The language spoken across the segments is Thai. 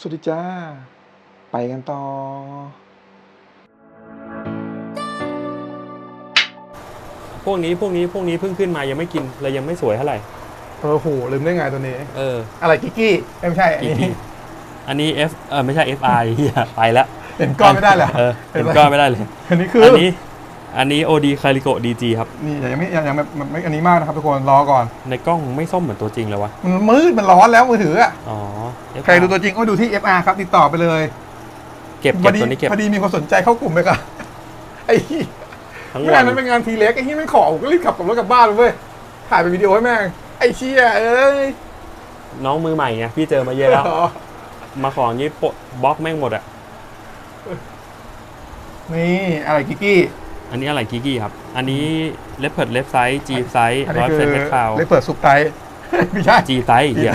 สวัสดีจ้า ไปกันต่อ พวกนี้พวกนี้พวกนี้เพิ่งขึ้นมายังไม่กินเลยยังไม่สวยเท่าไหร่ เออโหลืมได้ไงตัวนี้ เออ อะไรกิกกี้เอ้ยไม่ใช่อันกี่นี้กี่อันนี้ F เออไม่ใช่ FI เฮียไปแล้วเห็นก้อนไม่ได้เหรอเออเห็นก้อนไม่ได้เลย อันนี้คืออัอันนี้ อันนี้ OD c a l i c o DG ครับ นี่ยังไม่ยังยังไม่ไม่ไม่อันนี้มากนะครับทุกคนรอก่อน ในกล้องไม่ส้มเหมือนตัวจริงเลยวะ มันมืดมันร้อนแล้วมือถืออะอ๋อ FR ใครดูตัวจริงก็ดูที่ FR ครับ ติดต่อไปเลย เก็บพเก็อบดีตัวนี้เก็บพอดีมีคนสนใจเข้ากลุ่มไปกันไอ้เหี้ยทั้งงาวันนนั้นเป็นงานทีเล็กไอ้ที่ไม่ขอผมก็รีบขับกลับรถกลับบ้านเลยเว้ยถ่ายเป็นวิดีโอให้แม่งไอ้เชี่ยเอ้ยน้องมือใหม่ไงพี่เจอมาเยอะแล้ว มาของอย่างนี้ปลดบล็อกแม่งหมดอะนี่อะไรกิกกี้ อันนี้อะไรกิกกี้ครับ อันนี้เลฟเพิร์ดเลฟไซส์ G ไซส์อันร้นี้อยคืเซอนเทคคาวเลเปิดซุปไตไม่ใช่ G ไซส์เฮีย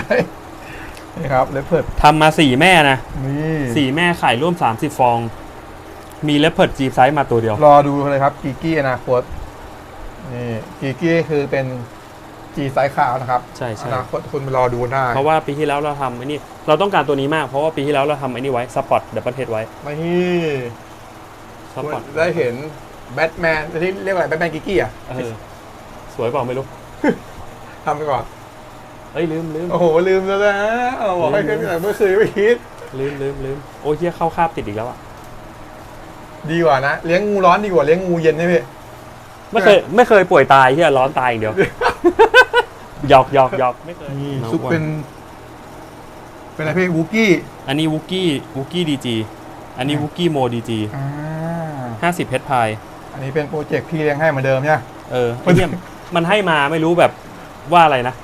นี่ครับเลเปิดทำมาสี่แม่นะนี่สี่แม่ไข่ร่วม 30 ฟอง มีเลฟเพิร์ด G ไซส์มาตัวเดียว รอดูเลยครับกิกกี้อนาคตนี่กิกกี้คือเป็นจีไซส์ขาวนะครับใช่ใช่อนาคตคุณไปรอดูได้เพราะว่าปีที่แล้วเราทำไอ้นี่เราต้องการตัวนี้มากเพราะว่าปีที่แล้วเราทำไอ้นี่ไว้สปอตเดบเบิลเทสไว้ไม่นี่สปอตได้เห็นแบทแมนที่เรียกว่าอะไรแบทแมนกิกกี้อะเออสวยเปล่าไม่รู้ ทำไปก่อน เอ้ยลืมลืมโอ้โหลืมแล้วนะเอาบอกให้ลืขึ้นมแต่เมื่อคืนไม่คิด ลืมลืมลืมโอ้ยเฮียเข้าคาบติดอีกแล้วอะดีกว่านะเลี้ยงงูร้อนดีกว่าเลี้ยงงูเย็นใช่ไหมพี่ไม่เคยไม่เคยป่วยตายเฮียร้อนตายอย่างเดียวหยอกหยอกหยอกไม่เคยนี่น้องซุปอ้วเป็น เป็นอะไรพี่วูกี้อันนี้วูกี้วูกี้ดีจีอันนี้วูกี้โมดีจีอ่าห้าสิบเพชรพายอันนี้เป็นโปรเจกต์พี่เลี้ยงให้เหมือนเดิมใช่ไหมเออไอ้เนี่ยมันให้มาไม่รู้แบบว่าอะไรนะ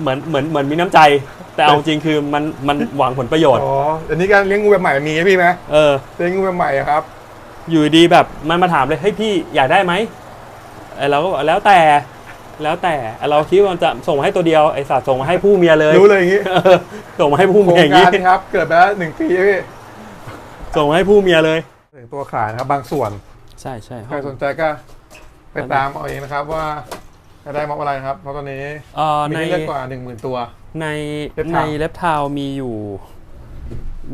เหมือนเหมือนเหมือนมีน้ำใจ แต่เอาจริงคือมันมันหวังผลประโยชน์ อ๋ออันนี้การเลี้ยงงูแบบใหม่มีไหมพี่ไหมเออเลี้ยงงูแบบใหม่อะครับ อยู่ดีแบบมันมาถามเลยเฮ้ยพี่อยากได้ไหมไอเราก็บอกแล้วแต่แล้วแต่ไอ้เราคิดว่ามันจะส่งมาให้ตัวเดียวไอสัตว์ส่งมาให้ผู้เมียเลยรู้เลยอย่างงี้เออส่งมาให้ผู้โครเมียองย่างกานี้รนี่ครับ เกิดไปแล้วหนึ่งปีแล้วพี่ส่งมาให้ผู้เมียเลยถึงตัวขายนะครับบางส่วน ใช่ใช่ใครสนใจก็ไปตามเอาเองนะครับว่า จะได้ม็อบอะไรนะครับ เพราะตอนนี้เออมีในให้เลือกกว่าหนึ่งหมื่นตัว ใน Reptile ในเล็บทาวมีอยู่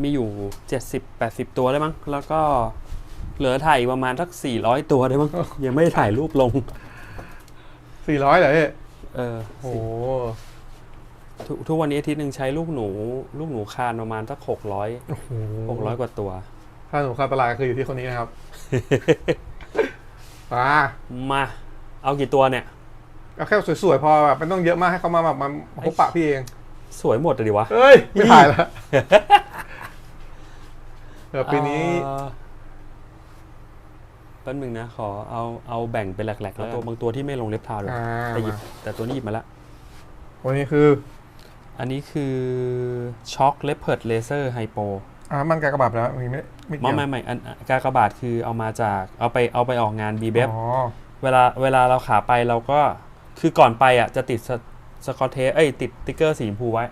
มีอยู่เจ็ดสิบแปดสิบตัวได้มั้ง แล้วก็เหลือถ่ายอีกประมาณสักสี่ร้อยตัวได้มั้ง ยังไม่ได้ถ่ายรูปลง สี่ร้อยเหรอพี่เออโอ้โหทุกทุกวันนี้อาทิตย์หนึ่งใช้ลูกหนู ลูกหนูคานประมาณสักหกร้อยหกร้อยกว่าตัวค่าหนูค่าตลาดก็คืออยู่ที่คนนี้นะครับอ่ามา เอากี่ตัวเนี่ย เอาแค่สวยๆพอแบบไม่ต้องเยอะมากให้เขามาแบบมาพบปะพี่เองสวยหมดเลยดิวะ เฮ้ยไม่ถ่ายแล้วเดี๋ยวปีนี้เอ่อแป๊บนึงนะ ขอเอาเอาแบ่งเป็นแหลกๆแล้วตัวบางตัวที่ไม่ลงเล็บทาวเลยอ่าแต่หยิบมาแต่ตัวนี้หยิบมาละ วันนี้คือ อันนี้คือช็อคเลปเพิร์ดเลเซอร์ไฮโปอ่ามันกากระบาดแล้วมีไม่ไม่ไม่เกี่ยวไม่ไม่อันกากบาทคือเอามาจากเอาไปเอาไปออกงานบีเบฟอ๋อเวลาเวลาเราขาไปเราก็ คือก่อนไปอะจะติดสสกอตเทปเอ้ยติดติ๊กเกอร์สีชมพูไว้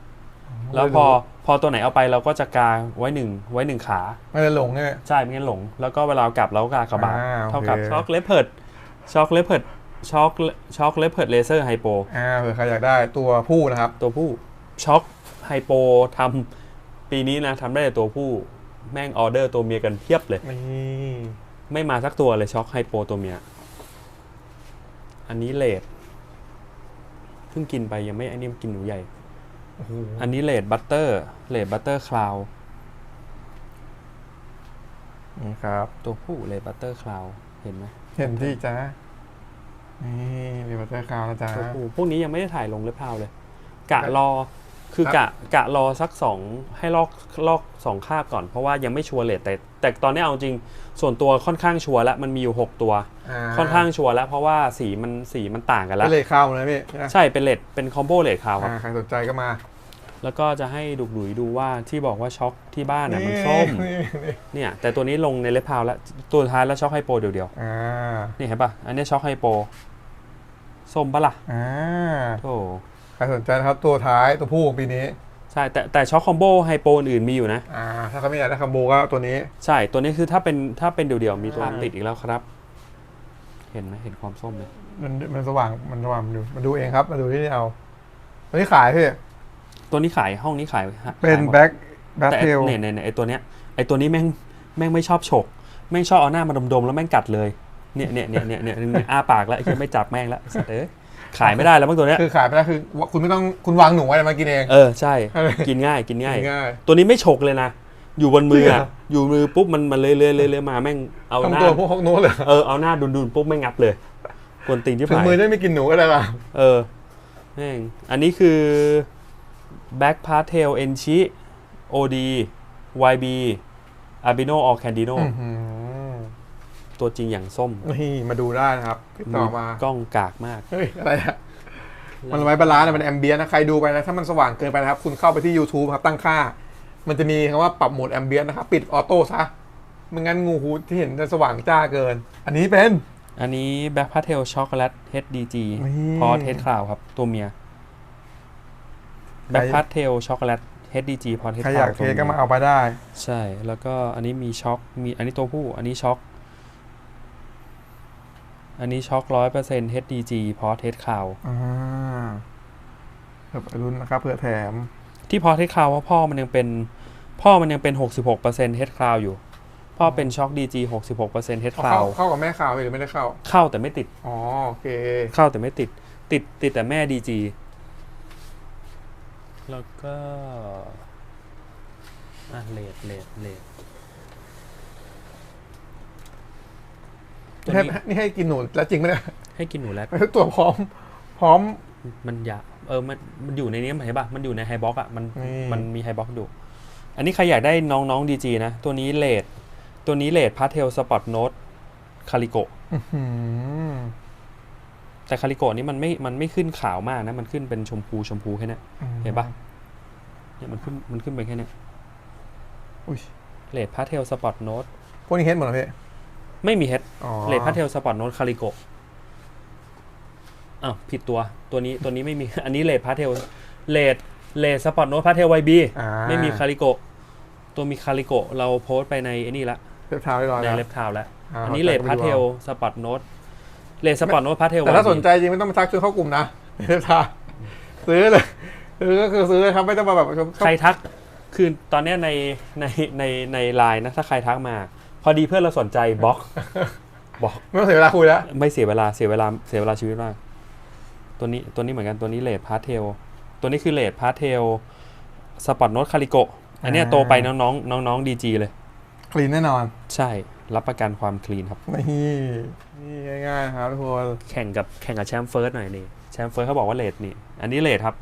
แล้วพอพอตัวไหนเอาไปเราก็จะกาไว้หนึ่งไว้หนึ่งขาไม่ได้หลงเนี่ยใช่ไม่งั้นหลง แล้วก็เวลาเอากลับเราก็กากระบาดอ่าโอเคเท่ากับช็อคเลปเพิร์ดช็อคเลปเพิร์ดช็อคช็อคเลปเพิร์ดเลเซอร์ไฮโปอ่าเผื่อใครอยากได้ตัวผู้นะครับ ตัวผู้ช็อคไฮโปทำปีนี้นะทำได้แต่ตัวผู้แม่งออเดอร์ตัวเมียกันเพียบเลยนี่ไม่มาสักตัวเลยช็อคไฮโปตัวเมีย อันนี้เลดเพิ่งกินไปยังไม่อันนี้กินหนูใหญ่โอ้โหอันนี้เลดบัตเตอร์เลดบัตเตอร์คลาวนี่ครับ ตัวผู้เลดบัตเตอร์คลาวเห็นไหมเห็นที่จ้านี่มีบัตเตอร์คาวนะจ๊ะตัวผู้พวกนี้ยังไม่ได้ถ่ายลงเล็บเท้าเลย กะครับรอ คือครับกะกะรอสักสองให้ลอกลอกสองคาบก่อน เพราะว่ายังไม่ชัวร์เลทแต่แต่ตอนนี้เอาจริงส่วนตัวค่อนข้างชัวร์แล้วมันมีอยู่หกตัวอ่าค่อนข้างชัวร์แล้วเพราะว่าสีมันสีมันต่างกันแล้วเป็นเลยข้าวเลยพี่ใช่ไหมใช่เป็นเลดเป็นคอมโบเลดคาวครับอ่าใครสนใจก็มา แล้วก็จะให้ดุกดุยดูว่าที่บอกว่าช็อกที่บ้านน่ะมันส้มนี่นี่เนี่ยแต่ตัวนี้ลงในเล็บพาวแล้วตัวท้ายแล้วช็อกไฮโปเดียวอ่าๆนี่เห็นปะอันนี้ช็อกไฮโปส้มปะล่ะอ่าโธ่ ใครสนใจนะครับ ตัวท้ายตัวผู้ของปีนี้ใช่แต่แต่ช็อกคอมโบไฮโปอื่นมีอยู่นะ อ่าถ้าเขาไม่อยากได้คัมโบก็ตัวนี้ ใช่ตัวนี้คือถ้าเป็นถ้าเป็นเดี่ยวๆมีตัวอ่าติดอีกแล้วครับ เห็นไหมเห็นความส้มไหมมันมันสว่างมันสว่างมันดูมันดูเองครับมาดูที่นี่เอาตัวนี้ขายพี่ตัวนี้ขายห้องนี้ขายฮะเป็นขายหมดแบ็กแบทแต่เทลเนี่ยเนี่ยเนี่ยไอตัวเนี้ยไอตัวนี้แม่งแม่งไม่ชอบฉกแม่งชอบเอาหน้ามาดมๆแล้วแม่งกัดเลยเนี่ยเนี่ยเนี่ยเนี่ยเนี่ยเนี่ยอ้าปากแล้วไอ้เหี้ยไม่จับแม่งแล้วไอ้สัตว์เอ้ย ขายไม่ได้แล้วมั้งตัวเนี้ยคือขายไปแล้วคือว่าคุณไม่ต้องคุณวางหนูไว้แล้วมากินเอง เออใช่เออกินง่ายกินง่ายง่าย ตัวนี้ไม่ฉกเลยนะ อยู่บนมือจริงเหรอะออยู่มือปุ๊บมันมันเลยเลยเลยเลยมาแม่งเอาหน้าทำตัวพวกฮอกโน้ตเลยเออเอาหน้าดุนดุนๆปุ๊บไม่งับเลยกวนตีนที่ถึงผ่านมือได้ไม่กินหนูก็ได้ละเออแม่งอันนี้คือ Back p a s t e l e n c h i OD YB Albino or Candino อื้อหือ ตัวจริงอย่างส้มนี่มาดูได้นะครับติดต่อมากล้องกากมากเฮ้ยอะไรอะมันไว้บาลานซ์อะมันแอมเบียนนะใครดูไปนะ ถ้ามันสว่างเกินไปนะครับ คุณเข้าไปที่ YouTube ครับตั้งค่า มันจะมีคำว่าปรับโหมดแอมเบียนนะครับ ปิดออโต้ซะไม่งั้นงูฮูที่เห็นจะสว่างจ้าเกิน อันนี้เป็น อันนี้ Back p a s t e l Chocolate HDG นี่พอเทสคลาวครับ ตัวเมีย Back p a s t e l Chocolate HDG พอเทสใครคอลายาวกเทสก็มาเอาไปได้ ใช่แล้วก็อันนี้มีช็อคมีอันนี้ตัวผู้ อันนี้ช็อค อันนี้ช็อคร้อยเปอร์เซ็นต์ HDG พอเทสคลาวอ่าเผื่อไปรุ่นนะครับเผื่อแถม ที่พอเทสคลาวว่าพ่อมันยังเป็น พ่อมันยังเป็น66% Head Cloud อยู่ พ่อเป็นช็อค DG 66% Head เอาเข้า Cloud เข้ากับแม่ข่าวหรือไม่ได้เข้า เข้าแต่ไม่ติด อ๋อโอเค เข้าแต่ไม่ติด ติดติดแต่แม่ DG แล้วก็อะเลดเลดเลด ตัวนี่ให้นี้นี่ให้กินหนูแล้วจริงไหมเนี่ยให้กินหนูแรดไม่ใช่ตัวพร้อม พร้อม มันอยากเออมันมันอยู่ในนี้เห็นปะมันอยู่ในไฮบ็อกอะมันนี่มันมีไฮบ็อกอยู่ อันนี้ใครอยากได้น้องน้องดีจีนะ ตัวนี้เลดตัวนี้เลดพาเทลสปอตโนตคาริโกอื้อหือแต่คาริโกนี่มันไม่มันไม่ขึ้นขาวมากนะ มันขึ้นเป็นชมพูชมพูแค่เนี้ยเห็นปะเนี่ยมันขึ้นมันขึ้นไปแค่เนี้ยอุ้ยเลดพาเทลสปอตโนตพวกนี้เห็นหมดเลยพี่ ไม่มีเฮดอ๋อเลดพาเทลสปอตโนตคาริโกอ้าวผิดตัวตัวนี้ตัวนี้ไม่มี อันนี้เลดพาเทลเลดเลดสปอตโนตพาเทลไวบีอ่าไม่มีคาริโกตัวมีคาริโกเราโพสต์ไปในไอ้นี่ละเรียบเท้าเรียบร้อยในแล้วเล็บทาวแล้วาอันนี้เลดพาเทลสปอตโนตเลดสปอตโนตพาเทลแต่ถ้าสนใจจริงไม่ต้องมาทักซื้อเข้ากลุ่มนะเรียบเท้าซื้อเลยซื้อก็คือซื้อเลยครับไม่ต้องมาแบบใครทักคือตอนเนี้ยในในในในไลน์นะถ้าใครทักมา พอดีเพื่อนเราสนใจบล็อกบล็อกไม่ต้องเสียเวลาคุยแล้วไม่เสียเวลาเสียเวลาเสียเวลาชีวิตมาก ตัวนี้ตัวนี้เหมือนกันตัวนี้เลดพาเทลตัวนี้คือเลดพาเทลสปอตโนตคาริโกอันเนี้ยอ่าโตไปน้องน้องน้องน้องดีจีเลย คลีนแน่นอน ใช่รับประกันความคลีนครับ นี่นี่ง่ายๆนะครับทุกคนแข่งกับแข่งกับแชมป์เฟิร์สหน่อยนี่แชมป์เฟิร์สเขาบอกว่าเลดนี่ อันนี้เลดครับ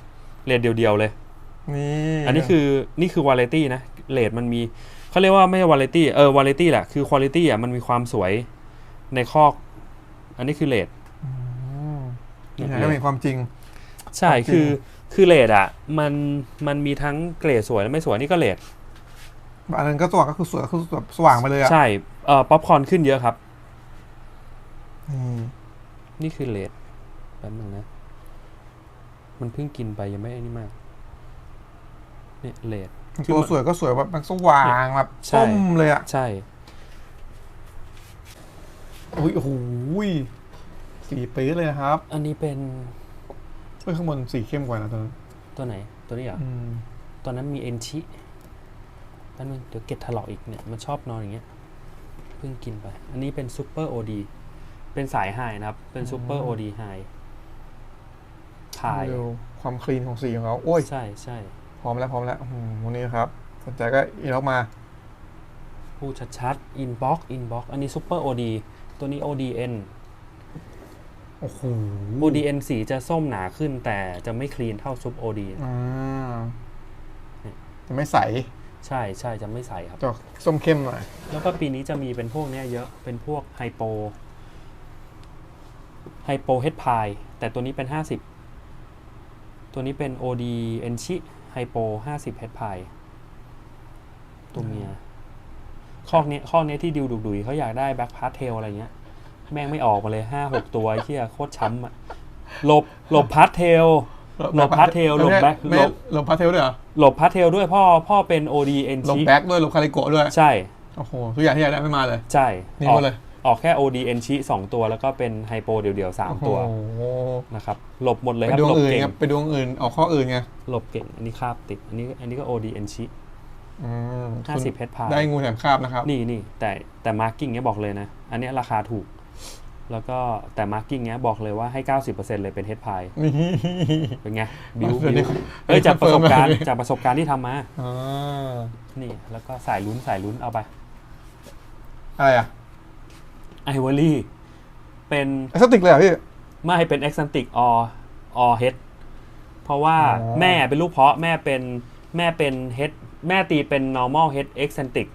เลดเดียวๆเลย นี่ อันนี้คือนี่คือวาเลตี้นะเลดมันมี เขาเรียกว่าไม่ใช่วาเลตี้เออวาเลตี้แหละคือคุณภาพอะมันมีความสวยในคอก อันนี้คือเลดมนี่นะก็มีความจริง ใช่จริงคือคือเลดอะ มันมันมีทั้งเกรดสวยและไม่สวยนี่ก็เลดอันนั้นก็สว่างก็คือสวยคือแบบสว่างไปเลยอะใช่เอ่อป๊อปคอร์นขึ้นเยอะครับนี่นี่คือเลดแป๊บนึงนะ มันเพิ่งกินไปยังไม่ไอ้นี่มาก เนี่ยเลดคือ ตัวมันสวยก็สวยแบบมันสว่างแบบใช่ส้มเลยอะ ใช่อุ้ยโอ้โหยสีปี๊ดเลยนะครับ อันนี้เป็นเฮ้ยข้างบนสีเข้มกว่านะตอนนั้นตัวไหน ตัวนี้เหรออืมตอนนั้นมีเอนชิแป๊บนึงเดี๋ยวเก็ตถลอกอีกเนี่ย มันชอบนอนอย่างเงี้ย เพิ่งกินไป อันนี้เป็นซูเปอร์โอดี เป็นสายไฮนะครับ เป็นซูเปอร์โอดีไฮถ่ายดูความคลีนของสีของเขา โอ้ย ใช่ใช่ พร้อมแล้วพร้อมแล้วอืมวันนี้ครับ สนใจก็อีล็อกมา พูดชัดๆ inbox inbox อันนี้ซูเปอร์โอดีตัวนี้ ODN โอ้โห ODN สีจะส้มหนาขึ้นแต่จะไม่คลีนเท่าซุป OD อ่าเนี่ยจะไม่ใส ใช่ใช่จะไม่ใส่ครับจะส้มเข้มหน่อยแล้วก็ปีนี้จะมีเป็นพวกเนี้ยเยอะเป็นพวกไฮโปไฮโปเฮดพายแต่ตัวนี้เป็น 50 ตัวนี้เป็น OD เอนชิ ไฮโป50เฮดพายตัวเมียข้อเนี้ยข้อเนี้ยที่ดิวดุดุยเขาอยากได้แบ็คพาร์ทเทลอะไรเงี้ย แม่งไม่ออกมาเลยห้าหกตัวไอ้เหี้ยโคตรช้ำอะหลบหลบพาร์ทเทลหลบพาสเทลหลบแบ็คไม่หลบหลบพาสเทลด้วยเหรอหลบพาร์ทเทลด้วยพ่อพ่อเป็น OD เอนหลบชิแบ็กด้วยหลบคาริโกะด้วย ใช่โอ้โหทุกอย่างที่อยากได้ไม่มาเลย ใช่นี่ออหมกดเลย ออกแค่ OD เอนชิสองตัว แล้วก็เป็นไฮโปเดี่ยวๆสามตัวโอ้โหนะครับหลบหมดเลยไปครับดวงหลบอื่นเก่งไงไปดวงอื่นออกข้ออื่นไงหลบเก่ง อันนี้คาบติด อันนี้อันนี้ก็ OD เอนชิ อืมห้าสิบเฮดพายได้งูแถมคาบนะครับนี่นี่แต่แต่มาร์กิ้งเนี้ยบอกเลยนะ อันเนี้ยราคาถูก แล้วก็แต่มาร์กิ้งเนี้ยบอกเลยว่าให้ 90%เลยเป็นเฮดพายนี่ เป็นไงบิวเดี๋ยวนี้บิวเอ้ยจากประสบการณ์เพิ่มเลยจากประสบการณ์ที่ทำมาอ่านี่แล้วก็สายลุ้นสายลุ้นเอาไป อะไรอะ ไอวอรี่เป็นไอสติกเลยเหรอพี่ ไม่เป็นเอ็กซันติกอออเฮดเพราะว่าอ๋อ แม่เป็นลูกเพาะแม่เป็นแม่เป็นเฮดแม่ตีเป็น normal head eccentric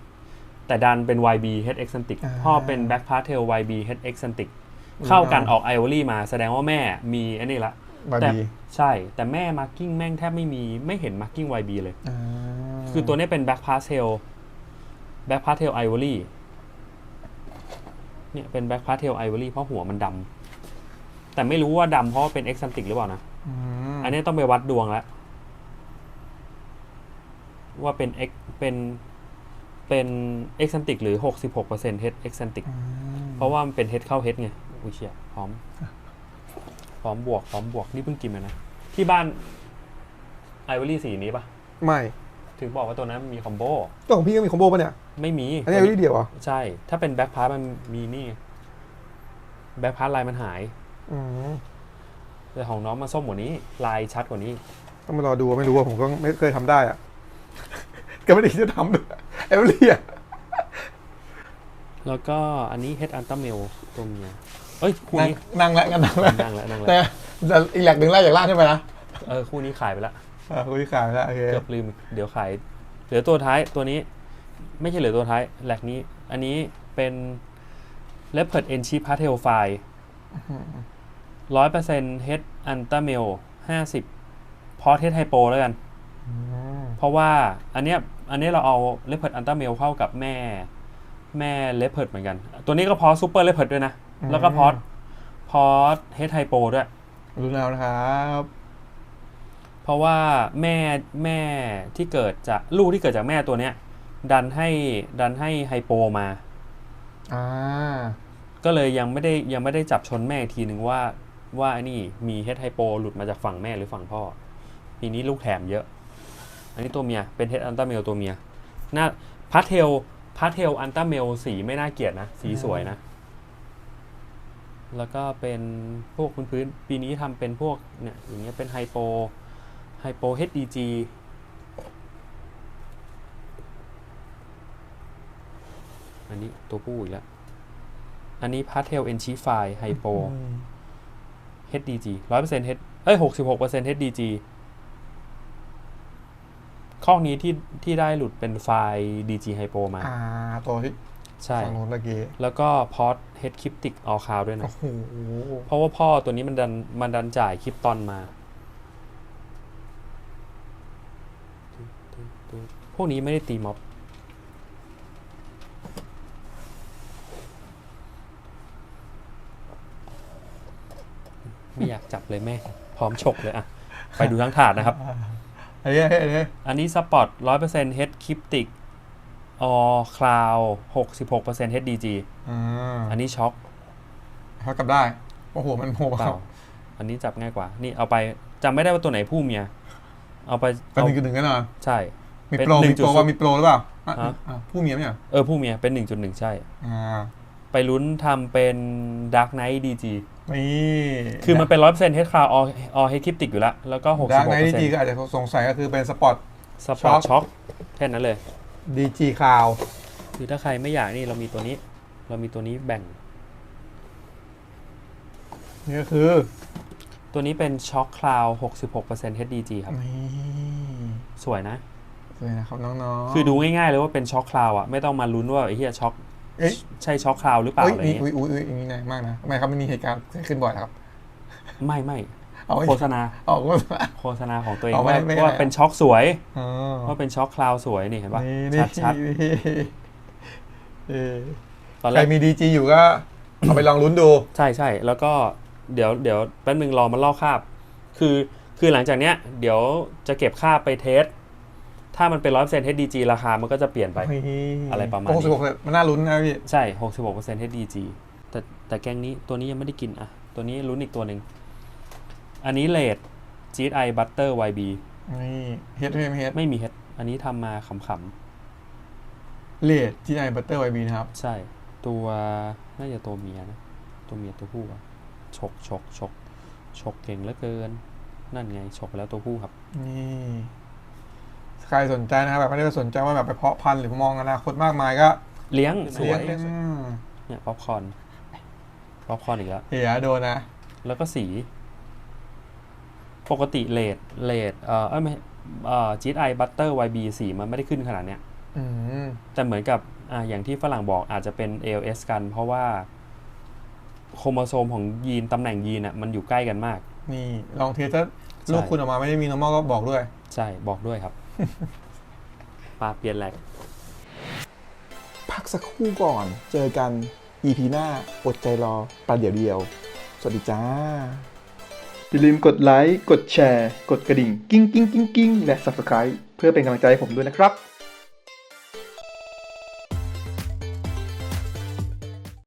แต่ดันเป็น YB head eccentric พ่อเป็น back part tail YB head eccentric เข้ากันออกไอวอรี่มาแสดงว่าแม่มีอันนี้ละ บาแต่ดีใช่ แต่แม่มาร์กิ้งแม่งแทบไม่มีไม่เห็นมาร์กิ้ง YB เลยอ่าคือตัวนี้เป็น back part tail back part tail ivory เนี่ยเป็น back part tail ivory เพราะหัวมันดำแต่ไม่รู้ว่าดำเพราะว่าเป็น eccentric หรือเปล่านะ อืมอันนี้ต้องไปวัดดวงแล้ว ว่าเป็น x เป็นเป็น eccentric หรือ 66% head eccentric อืมเพราะว่ามันเป็น head เข้า head ไงอุ้ยเชียพร้อม พร้อมบวก พร้อมบวก นี่เพิ่งกินมานะ ที่บ้านไอวอรี่สีนี้ปะไม่ถึงบอกว่าตัวนั้นมีคอมโบ ตัวของพี่ก็มีคอมโบป่ะเนี่ย ไม่มีอันนี้เอาที่เดียวเหรอะใช่ ถ้าเป็นแบ็คพาร์มันมีนี่แบ็คพาร์ลายมันหายอืมแต่ของน้องมันส้มกว่านี้ ลายชัดกว่านี้ ต้องมารอดูไม่รู้ว่าผมก็ไม่เคยทำได้อะก็ไม่ได้คิดจะทำด้วยไอ้เรียแล้วก็อันนี้เฮดอันต a เมลตัวเมียเอ้ยคู่นั่งนี้นั่งแล้วกันนั่งแล้วนั่งแล้วนั่งแต่แล้วแต่อีกแหลกหนึ่งไล่จากล่างขึ้นไปนะเออคู่นี้ขายไปละอ่าคุยขายแล้วโอเคเกือบลืมเดี๋ยวขายเหลือตัวท้ายตัวนี้ ไม่ใช่เหลือตัวท้ายแหลกนี้ อันนี้เป็น Leopard N Chip p a t e l File ร้อยเปอร์เซ็นต์เฮดอันต a เมลห้าสิบพอเทสไฮโปแล้วกันอืมเพราะว่าอันเนี้ยอันนี้เราเอาเลเพิร์ดอันต a เมลเข้ากับแม่ แม่เลเพิร์ดเหมือนกัน ตัวนี้ก็พอซูเปอร์เลเพิร์ดด้วยนะ แล้วก็พอดพอดเฮดไฮโปด้วย รู้แล้วนะครับ เพราะว่าแม่แม่ที่เกิดจากลูกที่เกิดจากแม่ตัวเนี้ย ดันให้ดันให้ไฮโปมาอ่าก็เลยยังไม่ได้ยังไม่ได้จับชนแม่อีกทีหนึ่งว่าว่าไอ้นี่มีเฮดไฮโปหลุดมาจากฝั่งแม่หรือฝั่งพ่อปีนี้ลูกแถมเยอะ อันนี้ตัวเมียเป็นเฮดอันต a เมลตัวเมียหน้าพาเทลพาเทลอันต a เมลสีไม่น่าเกลียดนะ สีสวยนะ แล้วก็เป็นพวกพื้นๆปีนี้ทำเป็นพวกเนี่ยอย่างเงี้ยเป็นไฮโปไฮโป HDG อันนี้ตัวผู้อีกแล้ว อันนี้พาเทลเอนชีไฟไฮโป HDG ร้อยเปอร์เซ็นต์ H เอ้ยหกสิบหกเปอร์เซ็นต์ HDG ข้อนี้ที่ที่ได้หลุดเป็นไฟล์ DG Hypo มา อ่า ตัวที่ใช่ฝั่งโน้นเมื่อกี้แล้วก็พอ t Head Cryptic All Cloud ด้วยนะ โอ้โหเพราะว่าพ่อตัวนี้มันดันมันดันจ่ายคลิปตอนมา พวกนี้ไม่ได้ตีม็อบ ไม่อยากจับเลยแม่ พร้อมฉกเลยอะไปดูทั้งถาดนะครับไอ้เนี้ยไอ้เนี้ยอันนี้สปอร์ตร้อยเปอร์เซ็นต์ Head Cryptic All Cloud หกสิบหกเปอร์เซ็นต์ HDG อ่าอันนี้ช็อคเท่ากับได้โอ้โหมันโหเปล่าอันนี้จับง่ายกว่า นี่เอาไปจำไม่ได้ว่าตัวไหนผู้เมีย เอาไปเป็นเอาหนึ่งจุดหนึ่งแน่นอนใช่ มีเป็นโปรมีโปร1.0ว่ามีโปรหรือเปล่าอะฮะอะผู้เมียไหมอะเออผู้เมียเป็นหนึ่งจุดหนึ่งใช่ อ่าไปลุ้นทำเป็น Dark Knight DG นี่คือมันเป็นร้อยเปอร์เซ็นต์ Head Cloud All All Head Cryptic อยู่แล้ว แล้วก็หกดัสิกบหกในเปอร์ดีเซ็นจีต์ก็อาจจะสงสัยก็คือเป็นสปอร์ต สปอร์ต Shock ช็อค แค่นั้นเลย ดีจีคาวคือถ้าใครไม่อยากนี่เรามีตัวนี้ เรามีตัวนี้แบ่ง นี่ก็คือตัวนี้เป็น Shock Cloud 66% HDG ครับ นี่สวยนะสวยนะครับน้องๆคือดูง่ายๆเลยว่าเป็น Shock Cloud อะไม่ต้องมาลุ้นว่าไอ้เหี้ยช็อค เอ๊ะใช่ Shock Cloud หรือเปล่าเอ้ยอะไรนี่เงี้ยอุ้ยอุ้ยอุ้ยอย่างนี้นายมากนะทำไมครับมันมีเหตุการณ์เกิดขึ้นบ่อยนะครับ ไม่ไม่เอาไว้โฆษณาออกว่าโฆษณาของตัวเองเอาไม่ว่าไม่ว่าไม่เป็นช็อคสวยอ๋อว่าเป็นช็อคคลาวสวยนี่เห็นปะนี่นี่ชัดชัดนี่เออตอนใคแรรกมีดีจีอยู่ก็เอาไปลองลุ้นดู ใช่ใช่แล้วก็เดี๋ยวเดี๋ยวแป๊บนึงรอมันลอกคาบ คือคือหลังจากเนี้ย เดี๋ยวจะเก็บค่าบไปเทส ถ้ามันเป็นร้อยเปอร์เซ็นต์ HDG ราคามันก็จะเปลี่ยนไป อะไรประมาณนี้โอ้สิบหกมันน่าลุ้นนะพี่ ใช่หกสิบหกเปอร์เซ็นต์ HDG แต่แต่แกงนี้ตัวนี้ยังไม่ได้กินอะ ตัวนี้ลุ้นอีกตัวหนึ่ง อันนี้เลด GSI Butter YB นี่เฮ็ดเฮ็ดเฮ็ดไม่มีเฮดอันนี้ทำมาขำเลดที่ไอบัตเตอร์ไวบีนะครับ ใช่ ตัวน่าจะตัวเมียนะ ตัวเมียตัวผู้อะฉกฉกฉกฉกเก่งเหลือเกิน นั่นไงฉกแล้วตัวผู้ครับ นี่ ใครสนใจนะครับแบบไม่ได้สนใจว่าแบบไปเพาะพันธุ์หรือมองอนาคตมากมายก็เลี้ยงสวยเลี้ยงอืมเนี่ยป๊อปคอร์นป๊อปคอร์นอีกแล้ว เฮียโดนนะ แล้วก็สี ปกติเลดเลดเอ่อเอ้ยไม่เอ่อจีไอบัตเตอร์ไวบีสีมันไม่ได้ขึ้นขนาดเนี้ย อืมแต่เหมือนกับอ่าอย่างที่ฝรั่งบอกอาจจะเป็น ALS กัน เพราะว่าโครโมโซมของยีนตำแหน่งยีนอะมันอยู่ใกล้กันมาก นี่ลองเทสถ้าลูกคุณออกมาไม่ได้มี normal ก็บอกด้วย ใช่ บอกด้วยครับ ปลาเปลี่ยนแหลกพักสักครู่ก่อน เจอกัน EP หน้า อดใจรอประเดี๋ยวเดียว สวัสดีจ้า อย่าลืมกดไลค์ กดแชร์ กดกระดิ่ง กิ้งกิ้งกิ้งกิ้งและ Subscribe เพื่อเป็นกำลังใจให้ผมด้วยนะครับ